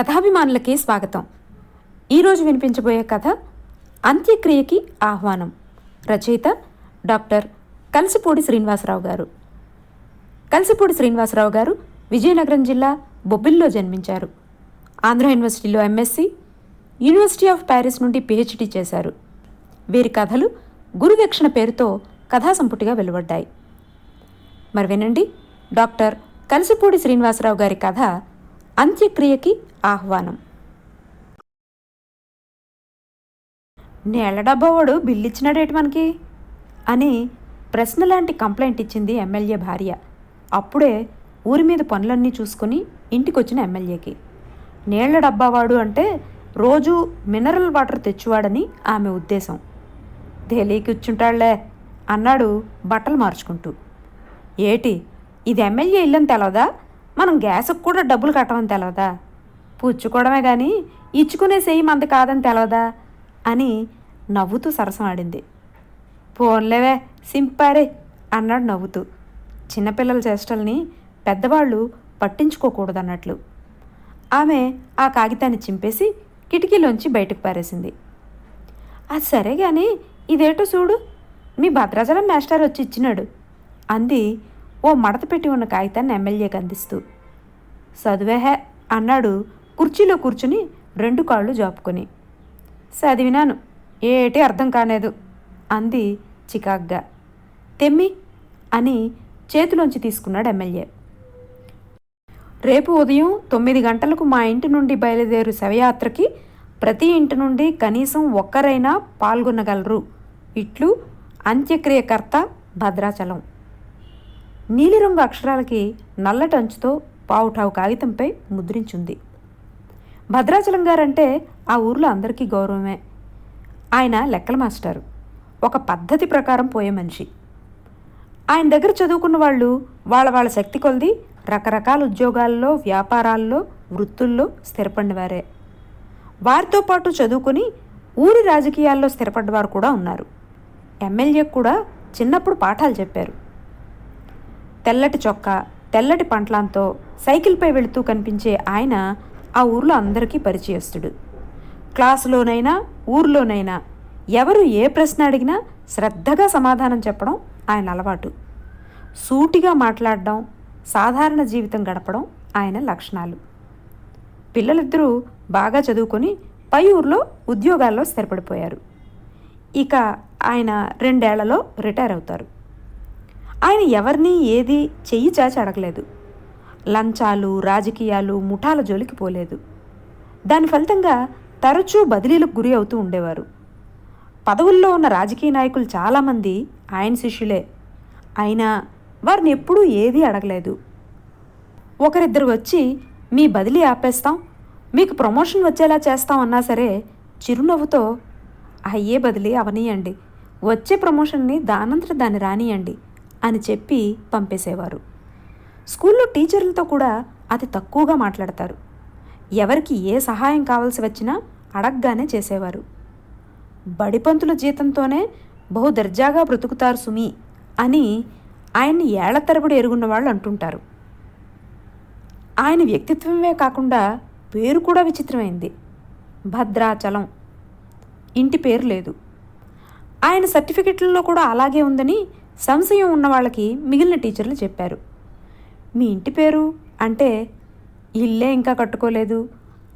కథాభిమానులకి స్వాగతం. ఈరోజు వినిపించబోయే కథ అంత్యక్రియకి ఆహ్వానం. రచయిత డాక్టర్ కలిసిపూడి శ్రీనివాసరావు గారు. కలిసిపూడి శ్రీనివాసరావు గారు విజయనగరం జిల్లా బొబ్బిల్లో జన్మించారు. ఆంధ్ర యూనివర్సిటీలో ఎంఎస్సి యూనివర్సిటీ ఆఫ్ ప్యారిస్ నుండి పిహెచ్డి చేశారు. వీరి కథలు గురుదక్షిణ పేరుతో కథా సంపుటిగా వెలువడ్డాయి. మరి వినండి డాక్టర్ కలిసిపూడి శ్రీనివాసరావు గారి కథ అంత్యక్రియకి ఆహ్వానం. నేల డబ్బావాడు బిల్లిచ్చినాడేటి మనకి? అని ప్రశ్న లాంటి కంప్లైంట్ ఇచ్చింది ఎమ్మెల్యే భార్య. అప్పుడే ఊరి మీద పనులన్నీ చూసుకుని ఇంటికొచ్చిన ఎమ్మెల్యేకి. నీళ్ళ డబ్బావాడు అంటే రోజు మినరల్ వాటర్ తెచ్చువాడని ఆమె ఉద్దేశం. తెలియకిచ్చుంటాళ్ళే అన్నాడు బట్టలు మార్చుకుంటూ. ఏటి ఇది ఎమ్మెల్యే ఇల్లని తెలవదా? మనం గ్యాస్కి కూడా డబ్బులు కట్టమని తెలవదా? పుచ్చుకోవడమే కానీ ఇచ్చుకునే సెయ్యి అంత కాదని తెలవదా? అని నవ్వుతూ సరసం ఆడింది. పోన్లేవే సింపారే అన్నాడు నవ్వుతూ. చిన్నపిల్లల చేష్టల్ని పెద్దవాళ్ళు పట్టించుకోకూడదన్నట్లు. ఆమె ఆ కాగితాన్ని చింపేసి కిటికీలోంచి బయటకు పారేసింది. అది సరే కానీ ఇదేటో చూడు. మీ భద్రాచలం మాస్టర్ వచ్చి ఇచ్చినాడు అంది ఓ మడత పెట్టి ఉన్న కాగితాన్ని ఎమ్మెల్యేకి అందిస్తూ చదువేహే అన్నాడు కుర్చీలో కూర్చుని రెండు కాళ్ళు జాపుకొని. చదివినాను ఏటి అర్థం కాలేదు అంది చికాగ్గా. తెమ్మి అని చేతిలోంచి తీసుకున్నాడు ఎమ్మెల్యే. రేపు ఉదయం తొమ్మిది గంటలకు మా ఇంటి నుండి బయలుదేరు శవయాత్రకి ప్రతి ఇంటి నుండి కనీసం ఒక్కరైనా పాల్గొనగలరు. ఇట్లు అంత్యక్రియకర్త భద్రాచలం. నీలిరంగు అక్షరాలకి నల్లటి అంచుతో పావుటావు కాగితంపై ముద్రించుంది. భద్రాచలం గారంటే ఆ ఊర్లో అందరికీ గౌరవమే. ఆయన లెక్కల మాస్టారు. ఒక పద్ధతి ప్రకారం పోయే మనిషి. ఆయన దగ్గర చదువుకున్న వాళ్ళు వాళ్ళ వాళ్ళ శక్తి కొలది రకరకాల ఉద్యోగాల్లో వ్యాపారాల్లో వృత్తుల్లో స్థిరపడినవారే. వారితో పాటు చదువుకొని ఊరి రాజకీయాల్లో స్థిరపడ్డవారు కూడా ఉన్నారు. ఎమ్మెల్యే కూడా చిన్నప్పుడు పాఠాలు చెప్పారు. తెల్లటి చొక్కా తెల్లటి పంట్లంతో సైకిల్పై వెళుతూ కనిపించే ఆయన ఆ ఊర్లో అందరికీ పరిచయస్తుడు. క్లాసులోనైనా ఊర్లోనైనా ఎవరు ఏ ప్రశ్న అడిగినా శ్రద్ధగా సమాధానం చెప్పడం ఆయన అలవాటు. సూటిగా మాట్లాడడం సాధారణ జీవితం గడపడం ఆయన లక్షణాలు. పిల్లలిద్దరూ బాగా చదువుకొని పై ఊర్లో ఉద్యోగాల్లో స్థిరపడిపోయారు. ఇక ఆయన రెండేళ్ళలో రిటైర్ అవుతారు. ఆయన ఎవరిని ఏది చెయ్యి చాచి అడగలేదు. లంచాలు రాజకీయాలు ముఠాల జోలికి పోలేదు. దాని ఫలితంగా తరచూ బదిలీలకు గురి అవుతూ ఉండేవారు. పదవుల్లో ఉన్న రాజకీయ నాయకులు చాలామంది ఆయన శిష్యులే. అయినా వారిని ఎప్పుడూ ఏదీ అడగలేదు. ఒకరిద్దరు వచ్చి మీ బదిలీ ఆపేస్తాం మీకు ప్రమోషన్ వచ్చేలా చేస్తాం అన్నా సరే చిరునవ్వుతో అయ్యే బదిలీ అవనీయండి. వచ్చే ప్రమోషన్ని దానంతట దాన్ని రానియండి. అని చెప్పి పంపేసేవారు. స్కూల్లో టీచర్లతో కూడా అతి తక్కువగా మాట్లాడతారు. ఎవరికి ఏ సహాయం కావాల్సి వచ్చినా అడగ్గానే చేసేవారు. బడిపంతుల జీతంతోనే బహు దర్జాగా బ్రతుకుతారు సుమి అని ఆయన్ని ఏళ్ళ తరబడి ఎరుగున్న వాళ్ళు అంటుంటారు. ఆయన వ్యక్తిత్వమే కాకుండా పేరు కూడా విచిత్రమైంది. భద్రాచలం. ఇంటి పేరు లేదు. ఆయన సర్టిఫికెట్లలో కూడా అలాగే ఉందని సంశయం ఉన్న వాళ్ళకి మిగిలిన టీచర్లు చెప్పారు. మీ ఇంటి పేరు? అంటే ఇల్లే ఇంకా కట్టుకోలేదు.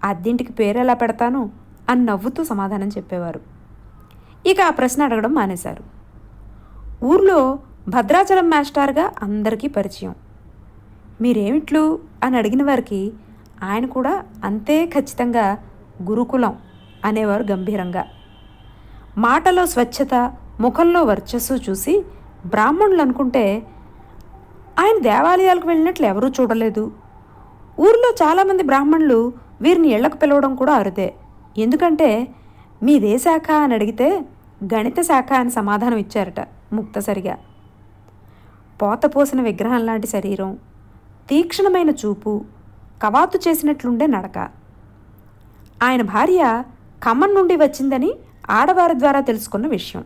అద్దెంటికి పేరు ఎలా పెడతాను? అని నవ్వుతూ సమాధానం చెప్పేవారు. ఇక ఆ ప్రశ్న అడగడం మానేశారు. ఊర్లో భద్రాచలం మాస్టార్గా అందరికీ పరిచయం. మీరేమిట్లు? అని అడిగిన వారికి ఆయన కూడా అంతే ఖచ్చితంగా గురుకులం అనేవారు గంభీరంగా. మాటలో స్వచ్ఛత ముఖంలో వర్చస్సు చూసి బ్రాహ్మణులు అనుకుంటే ఆయన దేవాలయాలకు వెళ్ళినట్లు ఎవరూ చూడలేదు. ఊర్లో చాలామంది బ్రాహ్మణులు వీరిని ఇళ్ళకు పిలవడం కూడా అరుదే. ఎందుకంటే మీదే శాఖ అని అడిగితే గణిత శాఖ అని సమాధానం ఇచ్చారట ముక్తసరిగా. పోతపోసిన విగ్రహం లాంటి శరీరం తీక్షణమైన చూపు కవాతు చేసినట్లుండే నడక. ఆయన భార్య ఖమ్మం నుండి వచ్చిందని ఆడవారి ద్వారా తెలుసుకున్న విషయం.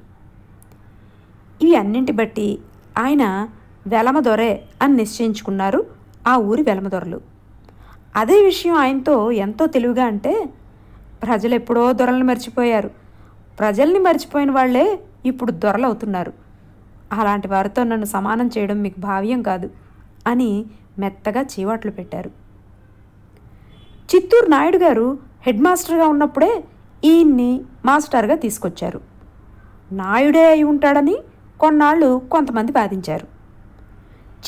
ఇవి అన్నింటి బట్టి ఆయన వెలమదొరే అని నిశ్చయించుకున్నారు ఆ ఊరి వెలమదొరలు. అదే విషయం ఆయనతో ఎంతో తెలివిగా అంటే ప్రజలు ఎప్పుడో దొరలను మర్చిపోయారు. ప్రజల్ని మర్చిపోయిన వాళ్ళే ఇప్పుడు దొరలవుతున్నారు. అలాంటి వారితో నన్ను సమానం చేయడం మీకు భావ్యం కాదు అని మెత్తగా చీవాట్లు పెట్టారు. చిత్తూరు నాయుడు గారు హెడ్ మాస్టర్గా ఉన్నప్పుడే ఈయన్ని మాస్టర్గా తీసుకొచ్చారు. నాయుడే అయి ఉంటాడని కొన్నాళ్ళు కొంతమంది బాధించారు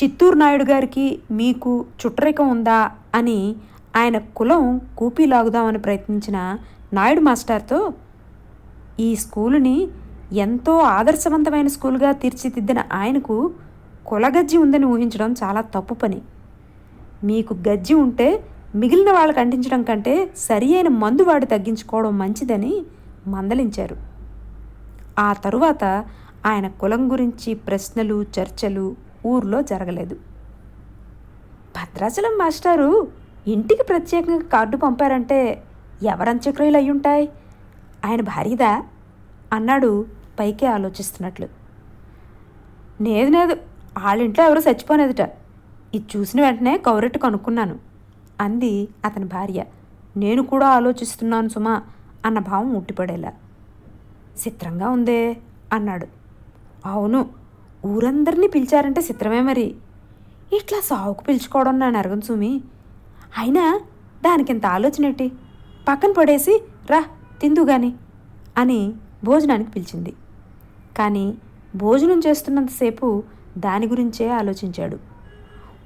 చిత్తూరు నాయుడు గారికి మీకు చుట్టరికం ఉందా అని ఆయన కులం కూపీలాగుదామని ప్రయత్నించిన నాయుడు మాస్టర్తో ఈ స్కూలుని ఎంతో ఆదర్శవంతమైన స్కూల్గా తీర్చిదిద్దిన ఆయనకు కులగజ్జి ఉందని ఊహించడం చాలా తప్పు పని. మీకు గజ్జి ఉంటే మిగిలిన వాళ్ళకు అంటించడం కంటే సరి అయిన మందు వాడి తగ్గించుకోవడం మంచిదని మందలించారు. ఆ తరువాత ఆయన కులం గురించి ప్రశ్నలు చర్చలు ఊర్లో జరగలేదు. భద్రాచలం మాస్టారు ఇంటికి ప్రత్యేకంగా కార్డు పంపారంటే ఎవరంత్యక్రియలు అయ్యుంటాయి? ఆయన భార్యదా? అన్నాడు పైకే ఆలోచిస్తున్నట్లు. లేదు లేదు వాళ్ళింట్లో ఎవరు చచ్చిపోనేదిట. ఇది చూసిన వెంటనే కౌరెట్టు కనుక్కున్నాను అంది అతని భార్య. నేను కూడా ఆలోచిస్తున్నాను సుమా అన్న భావం ఉట్టిపడేలా చిత్రంగా ఉందే అన్నాడు. అవును. ఊరందరినీ పిలిచారంటే చిత్రమే మరి. ఇట్లా సావుకు పిలుచుకోవడం నా నరగం సుమి. అయినా దానికింత ఆలోచనేటి పక్కన పడేసి రా తిందు గాని అని భోజనానికి పిలిచింది. కానీ భోజనం చేస్తున్నంతసేపు దాని గురించే ఆలోచించాడు.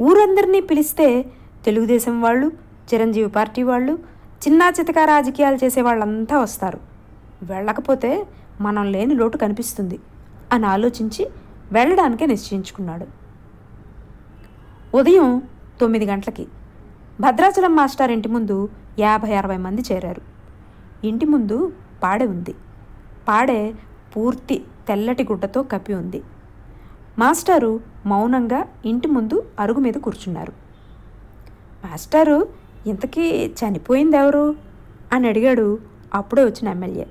ఊరందరినీ పిలిస్తే తెలుగుదేశం వాళ్ళు చిరంజీవి పార్టీ వాళ్ళు చిన్నా చితకా రాజకీయాలు చేసే వాళ్ళంతా వస్తారు. వెళ్ళకపోతే మనం లేని లోటు కనిపిస్తుంది. అని ఆలోచించి వెళ్ళడానికే నిశ్చయించుకున్నాడు. ఉదయం తొమ్మిది గంటలకి భద్రాచలం మాస్టర్ ఇంటి ముందు యాభై అరవై మంది చేరారు. ఇంటి ముందు పాడె ఉంది. పాడే పూర్తి తెల్లటి గుడ్డతో కప్పి ఉంది. మాస్టారు మౌనంగా ఇంటి ముందు అరుగు మీద కూర్చున్నారు. మాస్టారు ఇంతకీ చనిపోయింది ఎవరు అని అడిగాడు అప్పుడే వచ్చిన ఎమ్మెల్యే.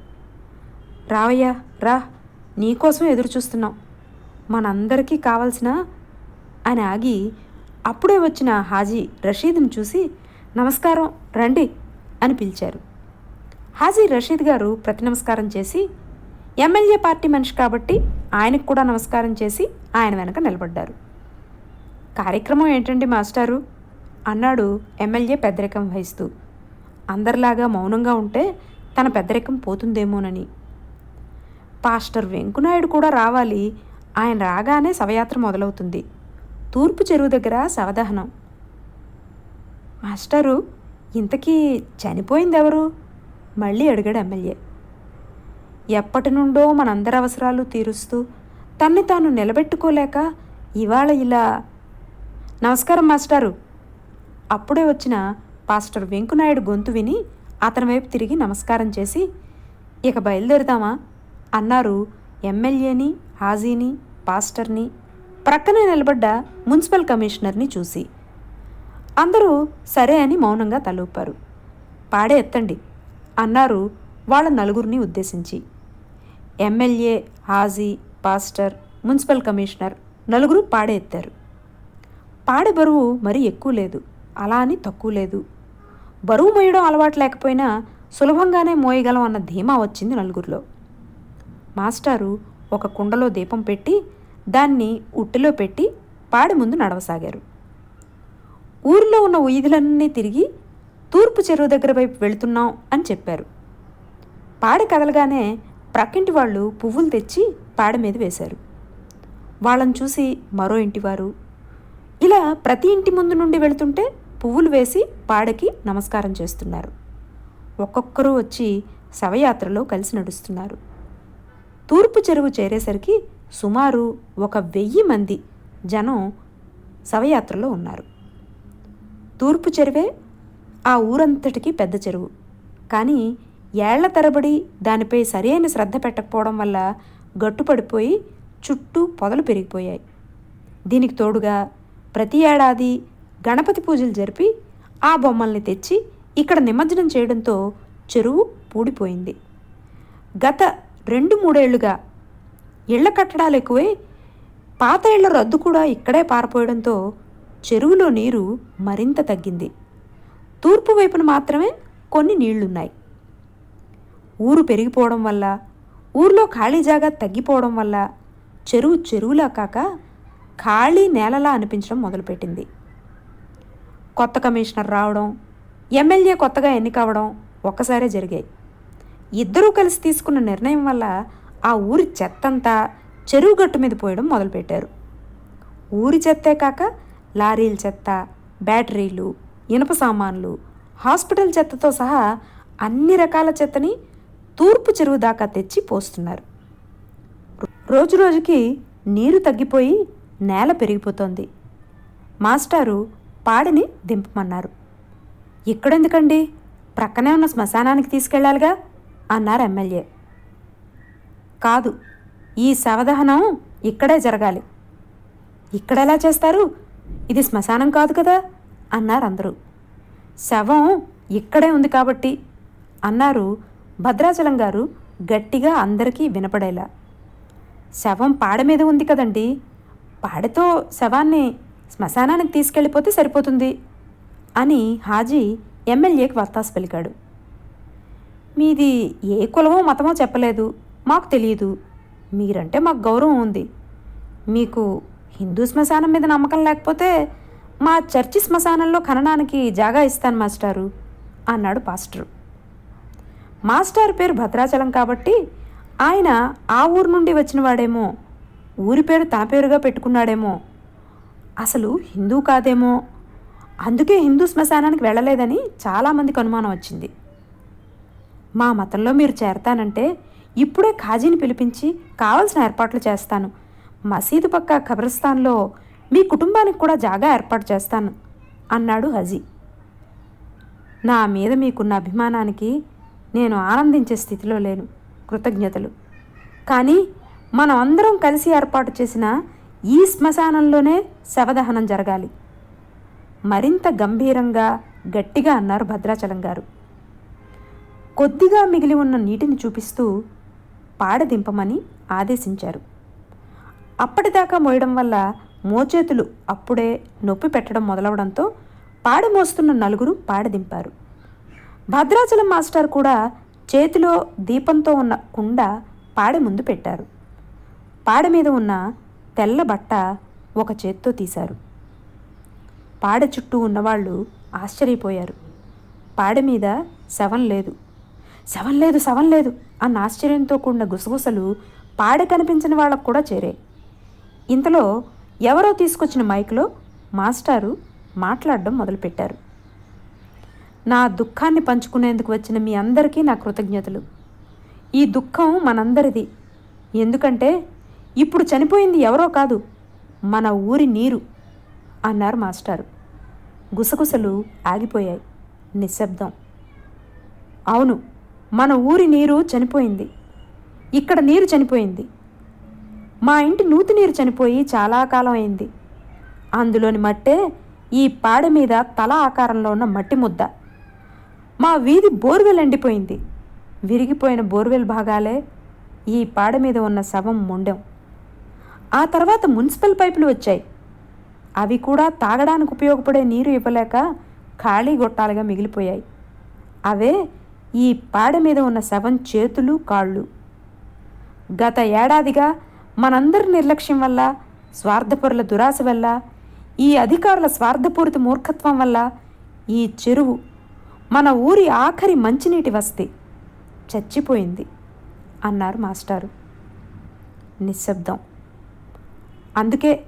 రావయ్యా రా. నీకోసం ఎదురుచూస్తున్నాం మనందరికీ కావాల్సిన అని ఆగి అప్పుడే వచ్చిన హాజీ రషీద్ని చూసి నమస్కారం రండి అని పిలిచారు. హాజీ రషీద్ గారు ప్రతి నమస్కారం చేసి ఎమ్మెల్యే పార్టీ మనిషి కాబట్టి ఆయనకు కూడా నమస్కారం చేసి ఆయన వెనక నిలబడ్డారు. కార్యక్రమం ఏంటండి మాస్టారు? అన్నాడు ఎమ్మెల్యే పెద్దరికం వహిస్తూ. అందరిలాగా మౌనంగా ఉంటే తన పెద్దరికం పోతుందేమోనని. పాస్టర్ వెంకునాయుడు కూడా రావాలి. ఆయన రాగానే శవయాత్ర మొదలవుతుంది. తూర్పు చెరువు దగ్గర శవదహనం. మాస్టరు ఇంతకీ చనిపోయింది ఎవరు మళ్ళీ అడిగాడు ఎమ్మెల్యే. ఎప్పటి నుండో మనందరి అవసరాలు తీరుస్తూ తన్ని తాను నిలబెట్టుకోలేక ఇవాళ ఇలా నమస్కారం మాస్టారు. అప్పుడే వచ్చిన పాస్టర్ వెంకునాయుడు గొంతు విని అతని వైపు తిరిగి నమస్కారం చేసి ఇక బయలుదేరుదామా అన్నారు. ఎమ్మెల్యేని హాజీని పాస్టర్ని ప్రక్కనే నిలబడ్డ మున్సిపల్ కమిషనర్ని చూసి. అందరూ సరే అని మౌనంగా తలూపారు. పాడే ఎత్తండి అన్నారు వాళ్ళ నలుగురిని ఉద్దేశించి. ఎమ్మెల్యే హాజీ పాస్టర్ మున్సిపల్ కమిషనర్ నలుగురు పాడే ఎత్తారు. పాడె బరువు మరీ ఎక్కువ లేదు అలా అని తక్కువ లేదు. బరువు మోయడం అలవాటు లేకపోయినా సులభంగానే మోయగలం అన్న ధీమా వచ్చింది నలుగురిలో. మాస్టారు ఒక కుండలో దీపం పెట్టి దాన్ని ఉట్టిలో పెట్టి పాడి ముందు నడవసాగారు. ఊరిలో ఉన్న ఉయ్యిదులన్నీ తిరిగి తూర్పు చెరువు దగ్గర వైపు వెళుతున్నాం అని చెప్పారు. పాడి కదలగానే ప్రక్కింటి వాళ్ళు పువ్వులు తెచ్చి పాడ మీద వేశారు. వాళ్ళని చూసి మరో ఇంటివారు ఇలా ప్రతి ఇంటి ముందు నుండి వెళుతుంటే పువ్వులు వేసి పాడకి నమస్కారం చేస్తున్నారు. ఒక్కొక్కరు వచ్చి శవయాత్రలో కలిసి నడుస్తున్నారు. తూర్పు చెరువు చేరేసరికి సుమారు ఒక వెయ్యి మంది జనం శవయాత్రలో ఉన్నారు. తూర్పు చెరువే ఆ ఊరంతటికి పెద్ద చెరువు. కానీ ఏళ్ళ తరబడి దానిపై సరైన శ్రద్ధ పెట్టకపోవడం వల్ల గట్టుపడిపోయి చుట్టూ పొదలు పెరిగిపోయాయి. దీనికి తోడుగా ప్రతి ఏడాది గణపతి పూజలు జరిపి ఆ బొమ్మల్ని తెచ్చి ఇక్కడ నిమజ్జనం చేయడంతో చెరువు పూడిపోయింది. గత రెండు మూడేళ్ళుగా. ఇళ్ళ కట్టడాలు ఎక్కువై. పాత ఇళ్ళ రద్దు కూడా ఇక్కడే పారిపోయడంతో చెరువులో నీరు మరింత తగ్గింది. తూర్పు వైపున మాత్రమే కొన్ని నీళ్ళున్నాయి. ఊరు పెరిగిపోవడం వల్ల ఊర్లో ఖాళీ జాగా తగ్గిపోవడం వల్ల చెరువు చెరువులా కాక ఖాళీ నేలలా అనిపించడం మొదలుపెట్టింది. కొత్త కమిషనర్ రావడం ఎమ్మెల్యే కొత్తగా ఎన్నికవడం ఒక్కసారే జరిగాయి. ఇద్దరూ కలిసి తీసుకున్న నిర్ణయం వల్ల ఆ ఊరి చెత్తంతా చెరువు గట్టు మీద పోయడం మొదలుపెట్టారు. ఊరి చెత్తే కాక లారీల చెత్త బ్యాటరీలు ఇనుప సామాన్లు హాస్పిటల్ చెత్తతో సహా అన్ని రకాల చెత్తని తూర్పు చెరువు దాకా తెచ్చి పోస్తున్నారు. రోజు రోజుకి నీరు తగ్గిపోయి నేల పెరిగిపోతోంది. మాస్టారు పాడిని దింపమన్నారు. ఇక్కడెందుకండి? ప్రక్కనే ఉన్న శ్మశానానికి తీసుకెళ్ళాలిగా అన్నారు ఎమ్మెల్యే. కాదు ఈ శవదహనం ఇక్కడే జరగాలి. ఇక్కడెలా చేస్తారు? ఇది శ్మశానం కాదు కదా? అన్నారు అందరూ. శవం ఇక్కడే ఉంది కాబట్టి అన్నారు భద్రాచలం గారు గట్టిగా అందరికీ వినపడేలా. శవం పాడ మీద ఉంది కదండి పాడెతో శవాన్ని శ్మశానానికి తీసుకెళ్ళిపోతే సరిపోతుంది అని హాజీ ఎమ్మెల్యేకి వత్తాసు పలికాడు. మీది ఏ కులమో మతమో చెప్పలేదు. మాకు తెలియదు మీరంటే మాకు గౌరవం ఉంది. మీకు హిందూ శ్మశానం మీద నమ్మకం లేకపోతే మా చర్చి శ్మశానంలో ఖననానికి జాగా ఇస్తాను మాస్టారు అన్నాడు పాస్టరు. మాస్టర్ పేరు భద్రాచలం కాబట్టి ఆయన ఆ ఊరు నుండి వచ్చినవాడేమో ఊరి పేరు తన పేరుగా పెట్టుకున్నాడేమో అసలు హిందూ కాదేమో. అందుకే హిందూ శ్మశానానికి వెళ్ళలేదని చాలామందికి అనుమానం వచ్చింది. మా మతంలో మీరు చేరతానంటే ఇప్పుడే ఖాజీని పిలిపించి కావలసిన ఏర్పాట్లు చేస్తాను. మసీదు పక్క ఖబరస్థాన్లో మీ కుటుంబానికి కూడా జాగా ఏర్పాటు చేస్తాను అన్నాడు హజీ. నా మీద మీకున్న అభిమానానికి నేను ఆనందించే స్థితిలో లేను కృతజ్ఞతలు. కానీ మనం అందరం కలిసి ఏర్పాటు చేసిన ఈ శ్మశానంలోనే శవదహనం జరగాలి మరింత గంభీరంగా గట్టిగా అన్నారు భద్రాచలం గారు. కొద్దిగా మిగిలి ఉన్న నీటిని చూపిస్తూ పాడదింపమని ఆదేశించారు. అప్పటిదాకా మోయడం వల్ల మోచేతులు అప్పుడే నొప్పి పెట్టడం మొదలవడంతో పాడమోస్తున్న నలుగురు పాడదింపారు. భద్రాచలం మాస్టర్ కూడా చేతిలో దీపంతో ఉన్న కుండ పాడ ముందు పెట్టారు. పాడె మీద ఉన్న తెల్ల బట్ట ఒక చేత్తో తీశారు. పాడె చుట్టూ ఉన్నవాళ్ళు ఆశ్చర్యపోయారు. పాడె మీద శవం లేదు. శవం లేదు శవం లేదు అన్న ఆశ్చర్యంతో కూడిన గుసగుసలు పాడె కనిపించిన వాళ్ళకు కూడా చేరాయి ఇంతలో ఎవరో తీసుకొచ్చిన మైక్లో మాస్టారు మాట్లాడడం మొదలుపెట్టారు. నా దుఃఖాన్ని పంచుకునేందుకు వచ్చిన మీ అందరికీ నా కృతజ్ఞతలు. ఈ దుఃఖం మనందరిది. ఎందుకంటే ఇప్పుడు చనిపోయింది ఎవరో కాదు మన ఊరి నీరు అన్నారు మాస్టారు. గుసగుసలు ఆగిపోయాయి. నిశ్శబ్దం. అవును మన ఊరి నీరు చనిపోయింది. ఇక్కడ నీరు చనిపోయింది. మా ఇంటి నూతి నీరు చనిపోయి చాలా కాలం అయింది. అందులోని మట్టే ఈ పాడ మీద తల ఆకారంలో ఉన్న మట్టి ముద్ద. మా వీధి బోర్వెల్ ఎండిపోయింది. విరిగిపోయిన బోర్వెల్ భాగాలే ఈ పాడ మీద ఉన్న శవం మొండెం. ఆ తర్వాత మున్సిపల్ పైపులు వచ్చాయి. అవి కూడా తాగడానికి ఉపయోగపడే నీరు ఇవ్వలేక ఖాళీ గొట్టాలుగా మిగిలిపోయాయి. అవే ఈ పాడ మీద ఉన్న శవం చేతులు కాళ్ళు. గత ఏడాదిగా మనందరి నిర్లక్ష్యం వల్ల స్వార్థపరుల దురాశ వల్ల ఈ అధికారుల స్వార్థపూరిత మూర్ఖత్వం వల్ల ఈ చెరువు మన ఊరి ఆఖరి మంచినీటి వస్తే చచ్చిపోయింది అన్నారు మాస్టారు. నిశ్శబ్దం. అందుకే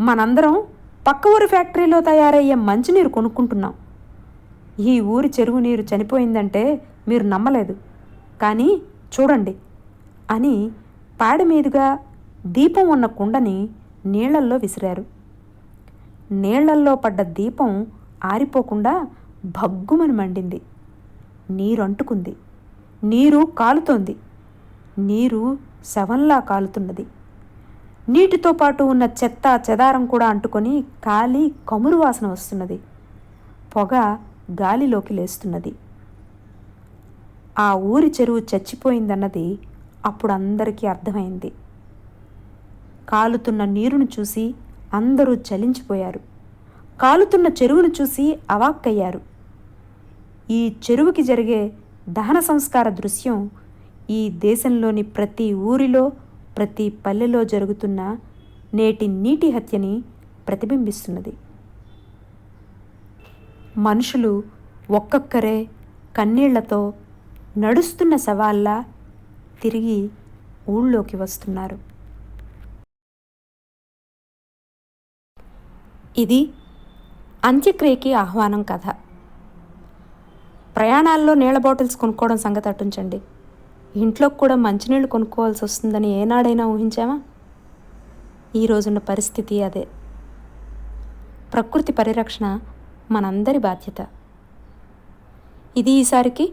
మనందరం పక్క ఊరి ఫ్యాక్టరీలో తయారయ్యే మంచినీరు కొనుక్కుంటున్నాం. ఈ ఊరి చెరువు నీరు చనిపోయిందంటే మీరు నమ్మలేదు. కానీ చూడండి అని పాడి మీదుగా దీపం ఉన్న కుండని నీళ్ళల్లో విసిరారు. నీళ్ళల్లో పడ్డ దీపం ఆరిపోకుండా భగ్గుమని మండింది. నీరు అంటుకుంది నీరు కాలుతోంది. నీరు శవంలా కాలుతున్నది. నీటితో పాటు ఉన్న చెత్త చెదారం కూడా అంటుకొని కాలి కమురు వాసన వస్తున్నది. పొగ గాలిలోకి లేస్తున్నది. ఆ ఊరి చెరువు చచ్చిపోయిందన్నది అప్పుడు అందరికీ అర్థమైంది. కాలుతున్న నీరును చూసి అందరూ చలించిపోయారు. కాలుతున్న చెరువును చూసి అవాక్కయ్యారు. ఈ చెరువుకి జరిగే దహన సంస్కార దృశ్యం ఈ దేశంలోని ప్రతి ఊరిలో ప్రతి పల్లెలో జరుగుతున్న నేటి నీటి హత్యని ప్రతిబింబిస్తున్నది. మనుషులు ఒక్కొక్కరే కన్నీళ్ళతో నడుస్తున్న శవాల్లా తిరిగి ఊళ్ళోకి వస్తున్నారు. ఇది అంత్యక్రియకి ఆహ్వానం కథ. ప్రయాణాల్లో నీళ్ళ బాటిల్స్ కొనుక్కోవడం సంగతి అట్టించండి ఇంట్లోకి కూడా మంచినీళ్ళు కొనుక్కోవాల్సి వస్తుందని ఏనాడైనా ఊహించామా ఈ రోజున్న పరిస్థితి అదే. ప్రకృతి పరిరక్షణ మనందరి బాధ్యత. ఇది ఈసారికి